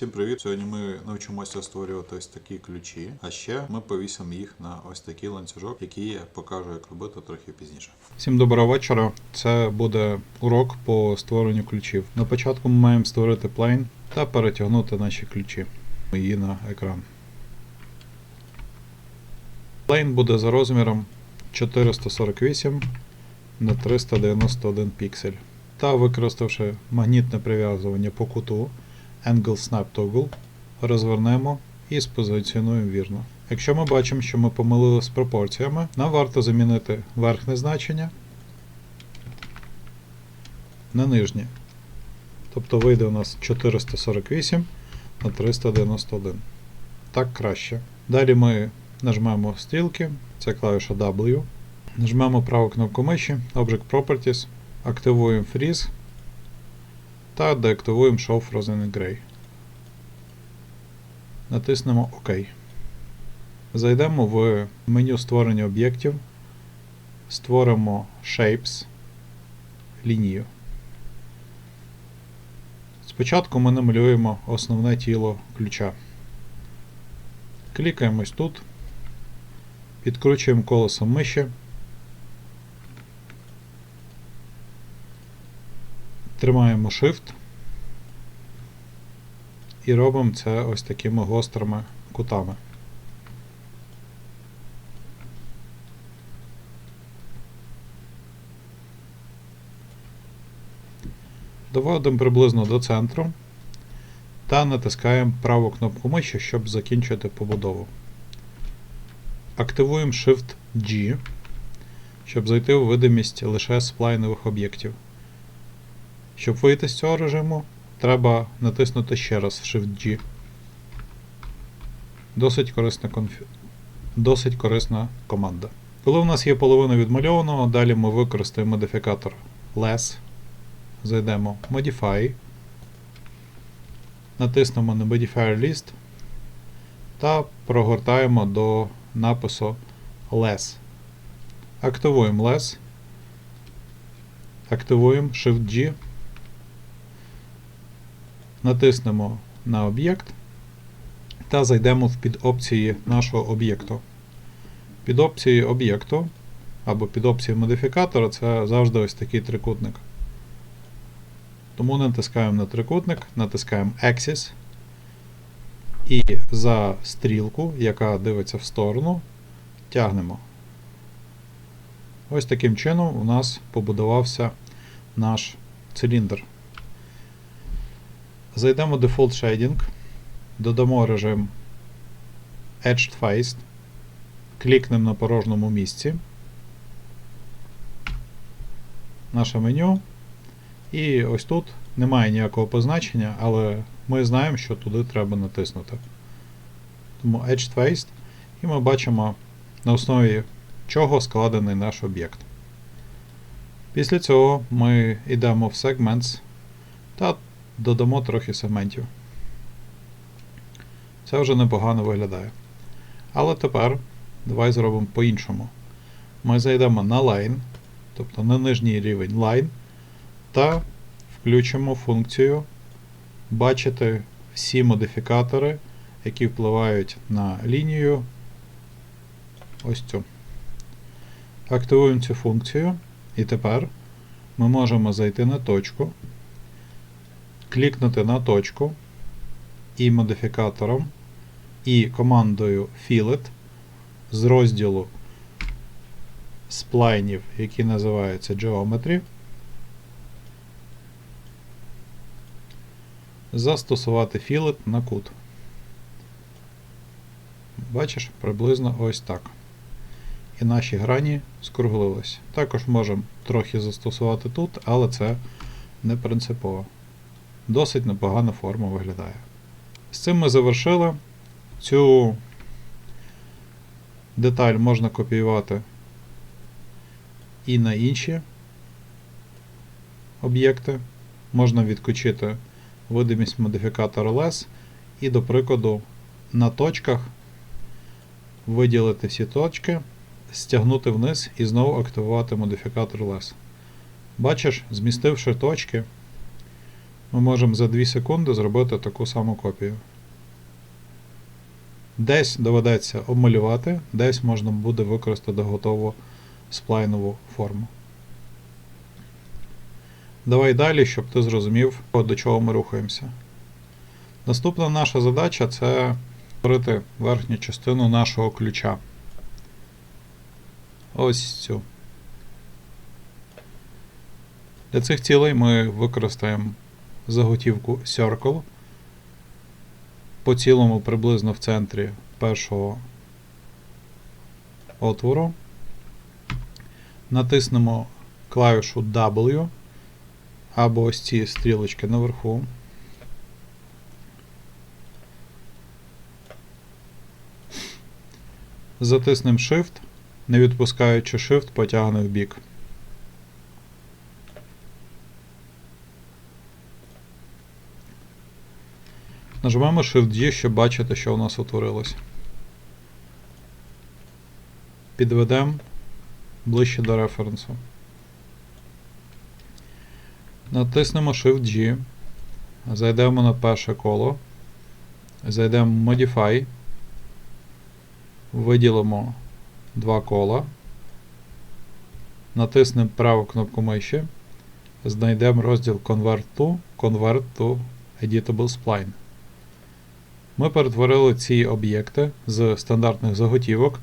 Всім привіт! Сьогодні ми навчимося створювати ось такі ключі, а ще ми повісимо їх на ось такий ланцюжок, який я покажу, як робити трохи пізніше. Всім доброго вечора. Це буде урок по створенню ключів. На початку ми маємо створити плейн та перетягнути наші ключі її на екран. Плейн буде за розміром 448 на 391 піксель. Та використавши магнітне прив'язування по куту, Angle Snap Toggle, розвернемо і спозиціонуємо вірно. Якщо ми бачимо, що ми помилили з пропорціями, нам варто замінити верхнє значення на нижнє. Тобто вийде у нас 448 на 391. Так краще. Далі ми нажмемо стрілки, це клавіша W. Нажмемо праву кнопку миші, Object Properties, активуємо Freeze та деактивуємо Show Frozen Gray. Натиснемо ОК. Зайдемо в меню створення об'єктів, створимо Shapes, лінію. Спочатку ми намалюємо основне тіло ключа. Клікаємо ось тут, підкручуємо колесом миші. Тримаємо Shift і робимо це ось такими гострими кутами. Доводимо приблизно до центру та натискаємо праву кнопку миші, щоб закінчити побудову. Активуємо Shift-G, щоб зайти у видимість лише сплайнових об'єктів. Щоб вийти з цього режиму, треба натиснути ще раз Shift-G. Досить корисна, конфі... Досить корисна команда. Коли у нас є половина відмальованого, далі ми використаємо модифікатор Less. Зайдемо Modify, натиснемо на Modifier List та прогортаємо до напису Less. Активуємо Less. Активуємо Shift-G. Натиснемо на об'єкт та зайдемо в підопції нашого об'єкту. Під опцією об'єкту або під опцією модифікатора це завжди ось такий трикутник. Тому натискаємо на трикутник, натискаємо Axis і за стрілку, яка дивиться в сторону, тягнемо. Ось таким чином у нас побудувався наш циліндр. Зайдемо в Default Shading, додамо режим Edged Faced, клікнемо на порожньому місці, наше меню, і ось тут немає ніякого позначення, але ми знаємо, що туди треба натиснути. Тому Edged Faced, і ми бачимо на основі чого складений наш об'єкт. Після цього ми йдемо в Segments та додамо трохи сегментів. Це вже непогано виглядає. Але тепер давай зробимо по-іншому. Ми зайдемо на Line, тобто на нижній рівень Line, та включимо функцію бачити всі модифікатори, які впливають на лінію. Ось цю. Активуємо цю функцію, і тепер ми можемо зайти на точку, клікнути на точку і модифікатором, і командою Fillet з розділу сплайнів, який називається Geometry, застосувати Fillet на кут. Бачиш, приблизно ось так. І наші грані скруглились. Також можемо трохи застосувати тут, але це не принципово. Досить непогана форма виглядає. З цим ми завершили. Цю деталь можна копіювати і на інші об'єкти. Можна відключити видимість модифікатора Less і, до прикладу, на точках виділити всі точки, стягнути вниз і знову активувати модифікатор Less. Бачиш, змістивши точки, ми можемо за 2 секунди зробити таку саму копію. Десь доведеться обмалювати, десь можна буде використати готову сплайнову форму. Давай далі, щоб ти зрозумів, до чого ми рухаємося. Наступна наша задача це створити верхню частину нашого ключа. Ось цю. Для цих цілей ми використаємо заготівку Circle. По цілому приблизно в центрі першого отвору. Натиснемо клавішу W або ось ці стрілочки наверху. Затиснемо Shift, не відпускаючи Shift, потягне в бік. Нажимаємо Shift-D, щоб бачити, що у нас утворилось. Підведемо ближче до референсу. Натиснемо Shift-G, зайдемо на перше коло, зайдемо Modify, виділимо два кола, натиснемо праву кнопку миші, знайдемо розділ Convert to, Convert to Editable Spline. Ми перетворили ці об'єкти з стандартних заготівок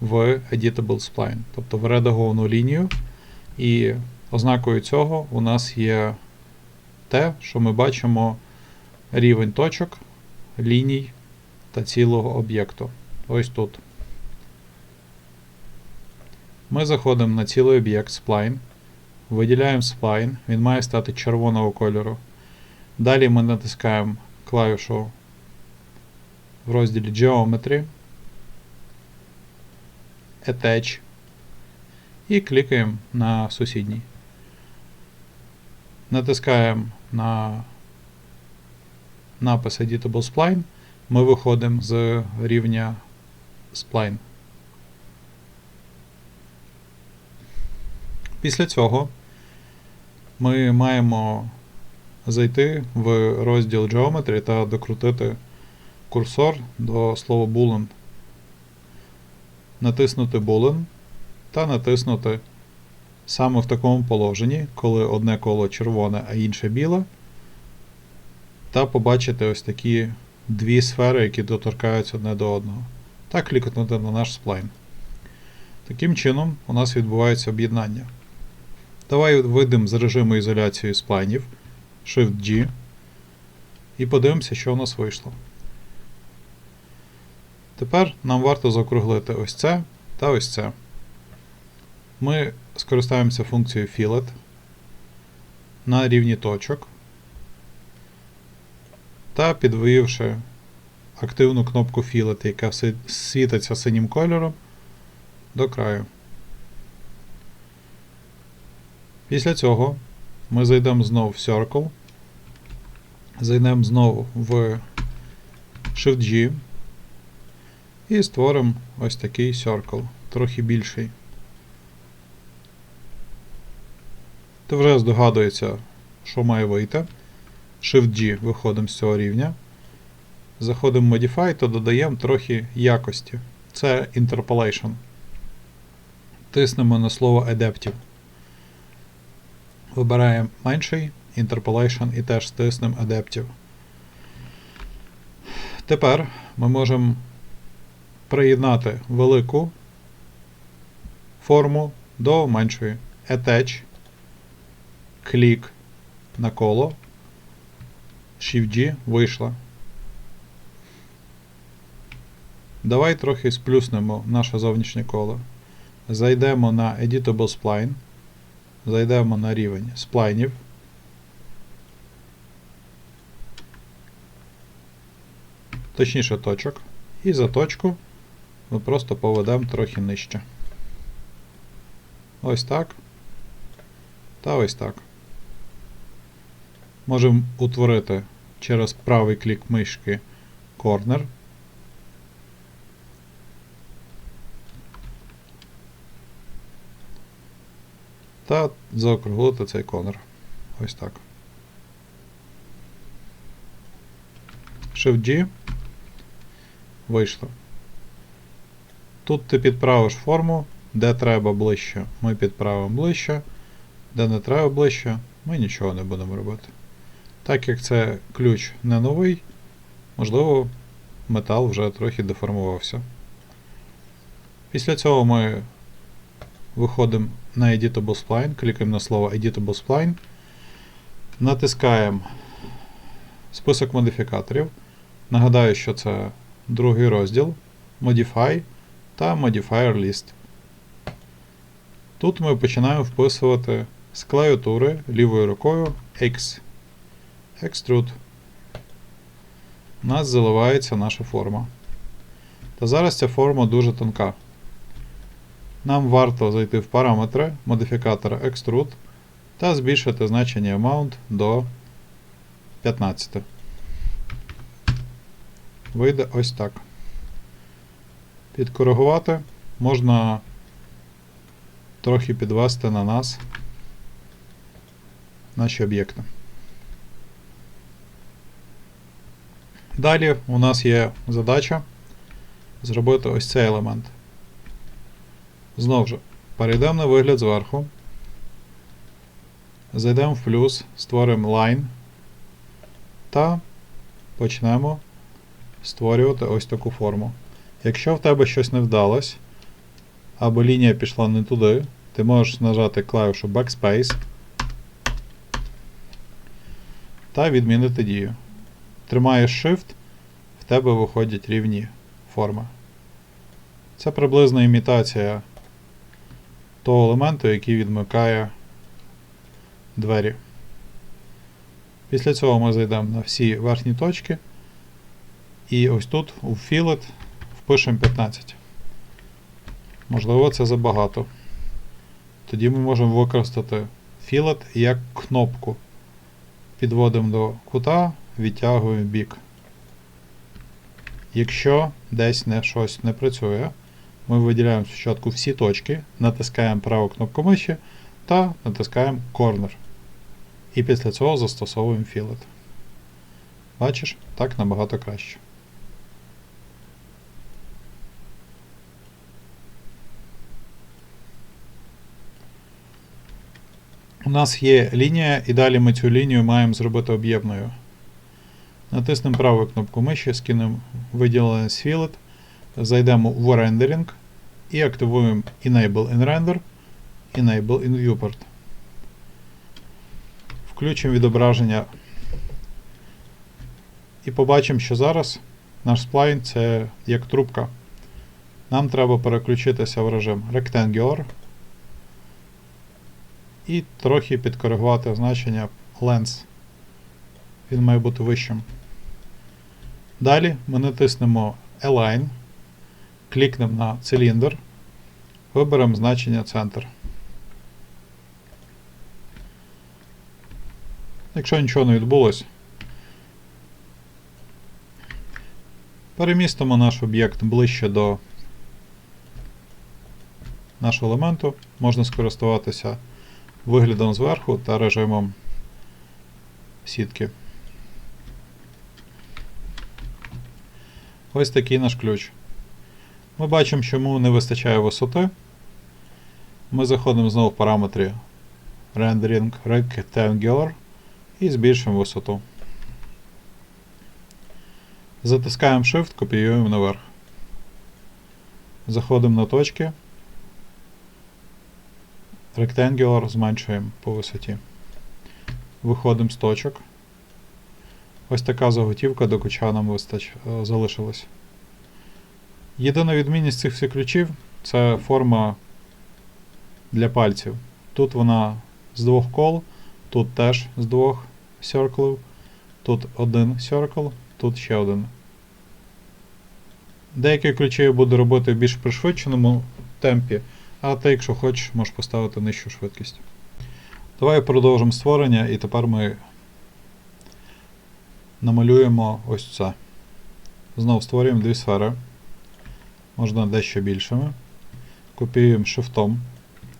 в Editable Spline, тобто в редаговану лінію. І ознакою цього у нас є те, що ми бачимо рівень точок, ліній та цілого об'єкту. Ось тут. Ми заходимо на цілий об'єкт Spline, виділяємо Spline, він має стати червоного кольору. Далі ми натискаємо клавішу в розділі Geometry, Attach і клікаємо на сусідній. Натискаємо на напис Editable Spline, ми виходимо з рівня Spline. Після цього ми маємо зайти в розділ Geometry та докрутити курсор до слова Boolean, натиснути Boolean та натиснути саме в такому положенні, коли одне коло червоне, а інше біле, та побачити ось такі дві сфери, які доторкаються одне до одного. Та клікнути на наш сплайн. Таким чином, у нас відбувається об'єднання. Давай вийдемо з режиму ізоляції сплайнів, Shift-G, і подивимося, що у нас вийшло. Тепер нам варто заокруглити ось це та ось це. Ми скористаємося функцією Fillet на рівні точок та підвівши активну кнопку Fillet, яка світиться синім кольором, до краю. Після цього ми зайдемо знову в Circle, зайдемо знову в Shift-G і створимо ось такий Circle, трохи більший. Ти вже здогадується, що має вийти. Shift-G виходимо з цього рівня. Заходимо в Modify, то додаємо трохи якості. Це Interpolation. Тиснемо на слово Adaptive. Вибираємо менший Interpolation і теж стиснемо Adaptive. Тепер ми можемо приєднати велику форму до меншої. Attach, клік на коло, Shift-G вийшла. Давай трохи сплюснемо наше зовнішнє коло. Зайдемо на Editable Spline. Зайдемо на рівень сплайнів. Точніше точок. І за точку ми просто поведемо трохи нижче. Ось так. Та ось так. Можемо утворити через правий клік мишки корнер. Та заокруглити цей конер. Ось так. Shift-G. Вийшло. Тут ти підправиш форму, де треба ближче, ми підправимо ближче, де не треба ближче, ми нічого не будемо робити. Так як це ключ не новий, можливо, метал вже трохи деформувався. Після цього ми виходимо на Editable Spline, клікаємо на слово Editable Spline, натискаємо список модифікаторів. Нагадаю, що це другий розділ Modify та Modifier List. Тут ми починаємо вписувати з клавіатури лівою рукою X. Extrude. У нас заливається наша форма. Та зараз ця форма дуже тонка. Нам варто зайти в параметри модифікатора Extrude та збільшити значення Amount до 15. Вийде ось так. Підкоригувати можна трохи підвести на нас наші об'єкти. Далі у нас є задача зробити ось цей елемент. Знову ж, перейдемо на вигляд зверху. Зайдемо в плюс, створимо line та почнемо створювати ось таку форму. Якщо в тебе щось не вдалось, або лінія пішла не туди, ти можеш нажати клавішу Backspace та відмінити дію. Тримаєш Shift, в тебе виходять рівні форми. Це приблизно імітація того елементу, який відмикає двері. Після цього ми зайдемо на всі верхні точки. І ось тут у Fillet впишемо 15. Можливо, це забагато. Тоді ми можемо використати Fillet як кнопку. Підводимо до кута, відтягуємо бік. Якщо десь не щось не працює, ми виділяємо спочатку всі точки, натискаємо праву кнопку миші та натискаємо Corner. І після цього застосовуємо Fillet. Бачиш, так набагато краще. У нас є лінія, і далі ми цю лінію маємо зробити об'ємною. Натиснемо праву кнопку миші, скинемо виділений з зайдемо в Rendering і активуємо Enable in Render, Enable in Viewport. Включимо відображення і побачимо, що зараз наш сплайн це як трубка. Нам треба переключитися в режим Rectangular і трохи підкоригувати значення Lens. Він має бути вищим. Далі ми натиснемо Align, клікнемо на циліндр, виберемо значення центр. Якщо нічого не відбулось, перемістимо наш об'єкт ближче до нашого елементу. Можна скористуватися виглядом зверху та режимом сітки. Ось такий наш ключ. Ми бачимо, що йому не вистачає висоти. Ми заходимо знову в параметри Rendering Rectangular і збільшуємо висоту. Затискаємо Shift, копіюємо наверх. Заходимо на точки. Rectangular зменшуємо по висоті. Виходимо з точок. Ось така заготівка до ключа нам вистач... е, залишилась. Єдина відмінність цих всіх ключів це форма для пальців. Тут вона з двох кол, тут теж з двох circle, тут один circle, тут ще один. Деякі ключі я буду робити в більш пришвидшеному темпі, а ти, якщо хочеш, можеш поставити нижчу швидкість. Давай продовжимо створення, і тепер ми намалюємо ось це. Знову створюємо дві сфери. Можна дещо більшими. Копіюємо Shift,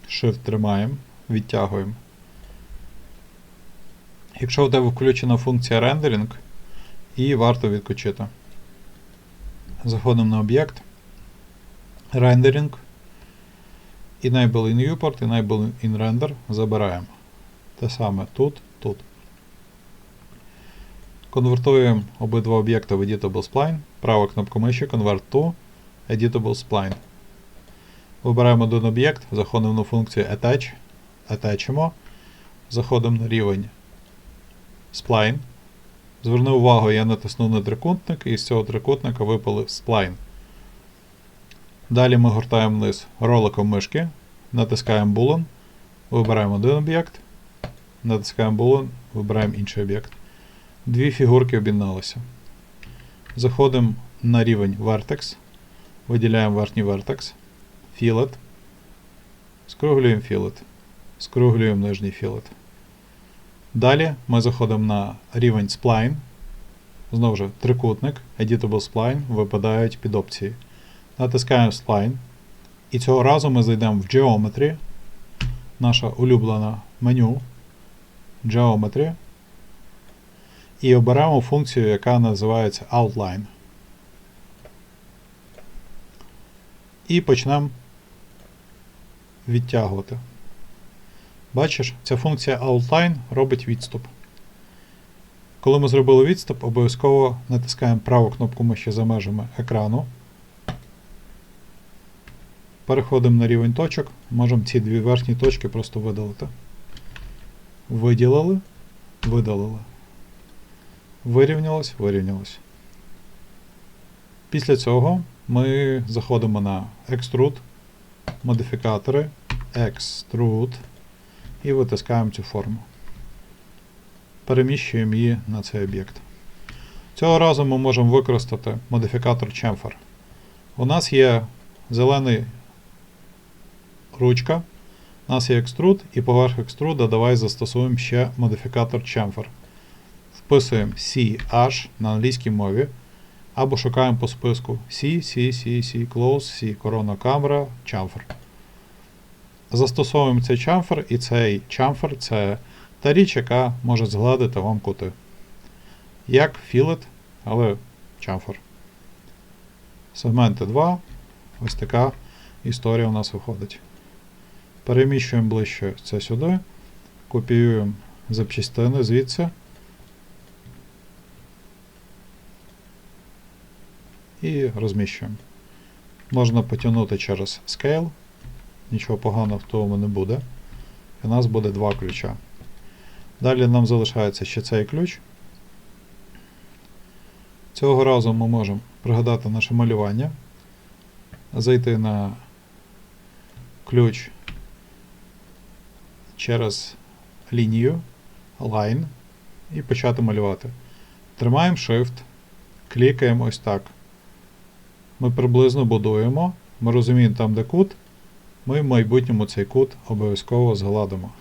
Shift тримаємо, відтягуємо. Якщо у тебе включена функція рендеринг, і варто відключити. Заходимо на об'єкт. Rendering. Enable in viewport, Enable in render. Забираємо. Те саме тут, тут. Конвертуємо обидва об'єкти в Editable Spline. Права кнопка миші Convert to Editable Spline. Вибираємо один об'єкт, заходимо на функцію Attach, Attachимо, заходимо на рівень Spline. Зверни увагу, я натиснув на трикутник і з цього трикутника випалив Spline. Далі ми гортаємо вниз роликом мишки, натискаємо Boolean, вибираємо один об'єкт, натискаємо Boolean, вибираємо інший об'єкт. Дві фігурки об'єдналися. Заходимо на рівень Vertex, виділяємо верхній Vertex, Fillet, скруглюємо Fillet, скруглюємо нижній Fillet. Далі ми заходимо на рівень Spline. Знову ж трикутник, Editable Spline випадають під опції. Натискаємо Spline. І цього разу ми зайдемо в Geometry, наша улюблена меню Geometry. І оберемо функцію, яка називається Outline. І почнемо відтягувати. Бачиш, ця функція Outline робить відступ. Коли ми зробили відступ, обов'язково натискаємо праву кнопку миші за межами екрану. Переходимо на рівень точок, можемо ці дві верхні точки просто видалити. Виділили, видалили. Вирівнялось, вирівнялось. Після цього ми заходимо на Extrude, модифікатори, Extrude і витискаємо цю форму. Переміщуємо її на цей об'єкт. Цього разу ми можемо використати модифікатор Chamfer. У нас є зелений ручка, у нас є Extrude, і поверх Extrude давай застосуємо ще модифікатор Chamfer. Вписуємо CH на англійській мові. Або шукаємо по списку C, C, C, C, Close, C, корона камера, Chamfer. Застосовуємо цей chamfer, і цей chamfer це та річ, яка може згладити вам кути. Як філет, але chamfer. Сегменти 2. Ось така історія у нас виходить. Переміщуємо ближче це сюди. Копіюємо запчастини звідси. І розміщуємо. Можна потягнути через Scale. Нічого поганого в тому не буде. І у нас буде два ключа. Далі нам залишається ще цей ключ. Цього разу ми можемо пригадати наше малювання, зайти на ключ через лінію, Line і почати малювати. Тримаємо Shift, клікаємо ось так. Ми приблизно будуємо. Ми розуміємо там, де кут. Ми в майбутньому цей кут обов'язково згладимо.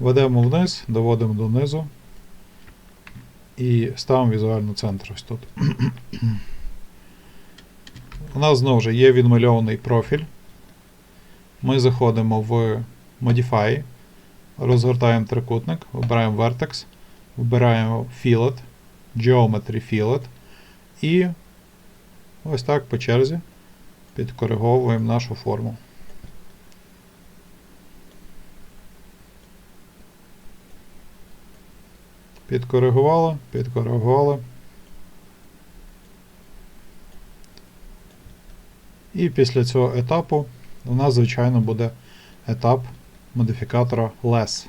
Ведемо вниз, доводимо донизу і ставимо візуально центр ось тут. У нас знову ж є відмальований профіль. Ми заходимо в Modify, розгортаємо трикутник, вибираємо Vertex, вибираємо Fillet, Geometry Fillet і ось так по черзі підкориговуємо нашу форму. Підкоригували, підкоригували. І після цього етапу у нас, звичайно, буде етап модифікатора less.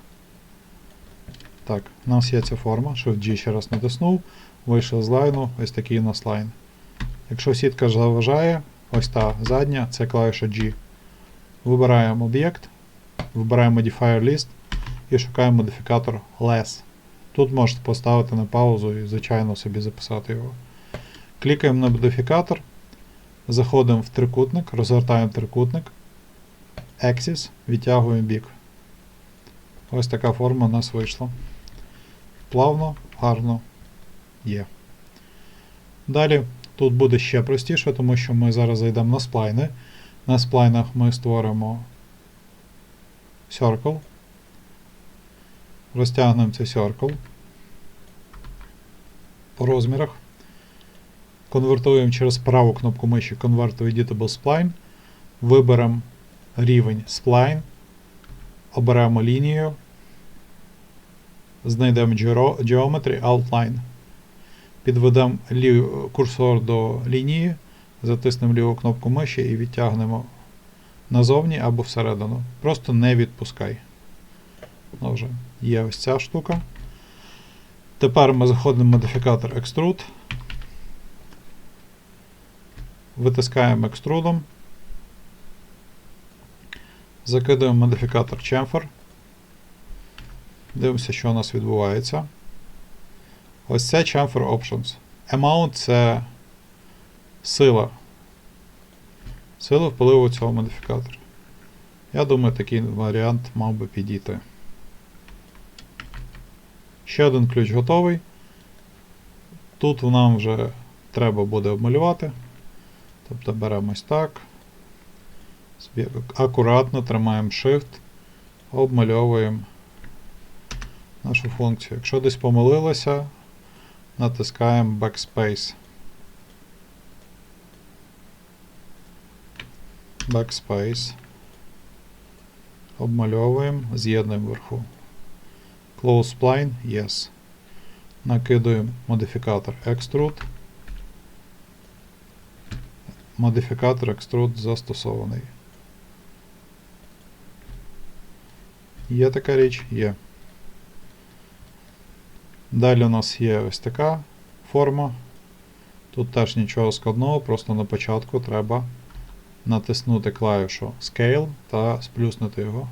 Так, у нас є ця форма, Shift-G ще раз натиснув, вийшов з лайну, ось такий у нас лайн. Якщо сітка заважає, ось та задня, це клавіша G. Вибираємо об'єкт, вибираємо Modifier List і шукаємо модифікатор less. Тут можете поставити на паузу і, звичайно, собі записати його. Клікаємо на модифікатор, заходимо в трикутник, розгортаємо трикутник, Axis, відтягуємо бік. Ось така форма у нас вийшла. Плавно, гарно є. Далі тут буде ще простіше, тому що ми зараз зайдемо на сплайни. На сплайнах ми створимо Circle. Розтягнемо цей circle по розмірах. Конвертуємо через праву кнопку миші Convert to Editable Spline. Виберемо рівень Spline. Оберемо лінію. Знайдемо Geometry Outline. Підведемо курсор до лінії, затиснемо ліву кнопку миші і відтягнемо назовні або всередину. Просто не відпускай. Ну, вже є ось ця штука. Тепер ми заходимо в модифікатор Extrude. Витискаємо екструдом. Закидуємо модифікатор Chamfer. Дивимося, що у нас відбувається. Ось це Chamfer Options. Amount це сила. Сила впливу цього модифікатора. Я думаю, такий варіант мав би підійти. Ще один ключ готовий. Тут нам вже треба буде обмалювати. Тобто беремо ось так. Акуратно тримаємо Shift, обмальовуємо нашу функцію. Якщо десь помилилося, натискаємо Backspace. Backspace. Обмальовуємо, з'єднуємо вверху. Close Spline, Yes. Накидуємо модифікатор Extrude. Модифікатор Extrude застосований. Є така річ? Є. Далі у нас є ось така форма. Тут теж нічого складного, просто на початку треба натиснути клавішу Scale та сплюснути його.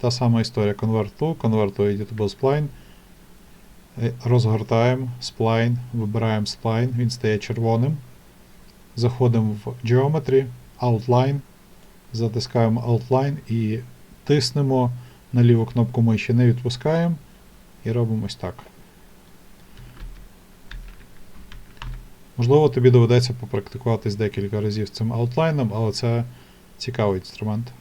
Та сама історія Convert to, Convert to Editable Spline. Е, Розгортаємо Spline, вибираємо Spline, він стає червоним. Заходимо в Geometry, Outline, затискаємо Outline і тиснемо на ліву кнопку миші, не відпускаємо і робимо ось так. Можливо, тобі доведеться попрактикуватись декілька разів з цим аутлайном, але це цікавий інструмент.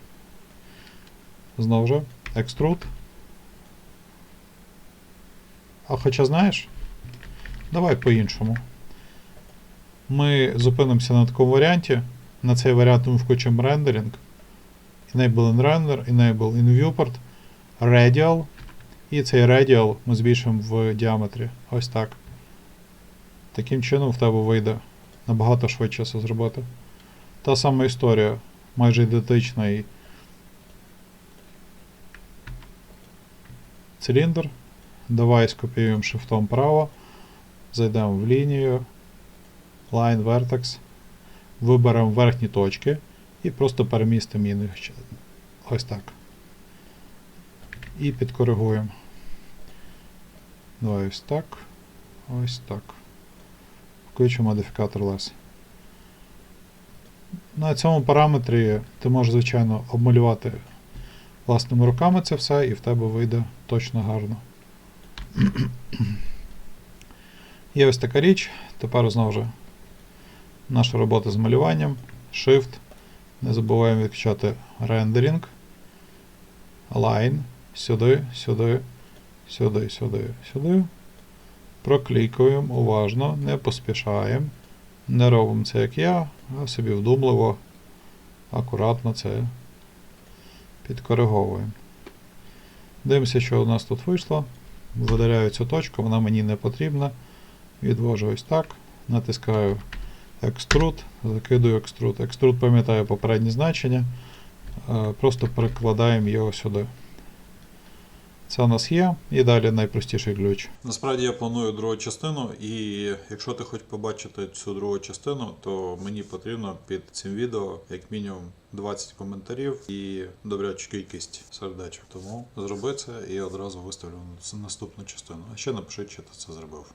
Знову ж, Extrude. А хоча знаєш, давай по-іншому. Ми зупинимося на такому варіанті. На цей варіант ми включимо рендеринг. Enable in render, Enable in viewport, Radial. І цей Radial ми збільшимо в діаметрі. Ось так. Таким чином в тебе вийде набагато швидше це зробити. Та сама історія, майже ідентичний циліндр. Давай скопіюємо шифтом право. Зайдемо в лінію. Line Vertex. Виберемо верхні точки і просто перемістимо їх ось так. І підкоригуємо. Давай ось так. Ось так. Включу модифікатор less. На цьому параметрі ти можеш, звичайно, обмалювати власними руками це все, і в тебе вийде точно гарно. Є ось така річ. Тепер знову ж наша робота з малюванням. Shift. Не забуваємо відключати рендеринг. Line. Сюди, сюди, сюди, сюди, сюди. Проклікуємо уважно, не поспішаємо. Не робимо це як я, а собі вдумливо, акуратно це підкориговуємо. Дивимося, що у нас тут вийшло. Видаляю цю точку, вона мені не потрібна. Відвожу ось так. Натискаю Extrude, закидую Extrude. Extrude пам'ятає попередні значення. Е, Просто перекладаємо його сюди. Це у нас є. І далі найпростіший ключ. Насправді я планую другу частину, і якщо ти хочеш побачити цю другу частину, то мені потрібно під цим відео як мінімум 20 коментарів і добрячу кількість сердечок. Тому зроби це і одразу виставлю наступну частину. А ще напиши, чи ти це зробив.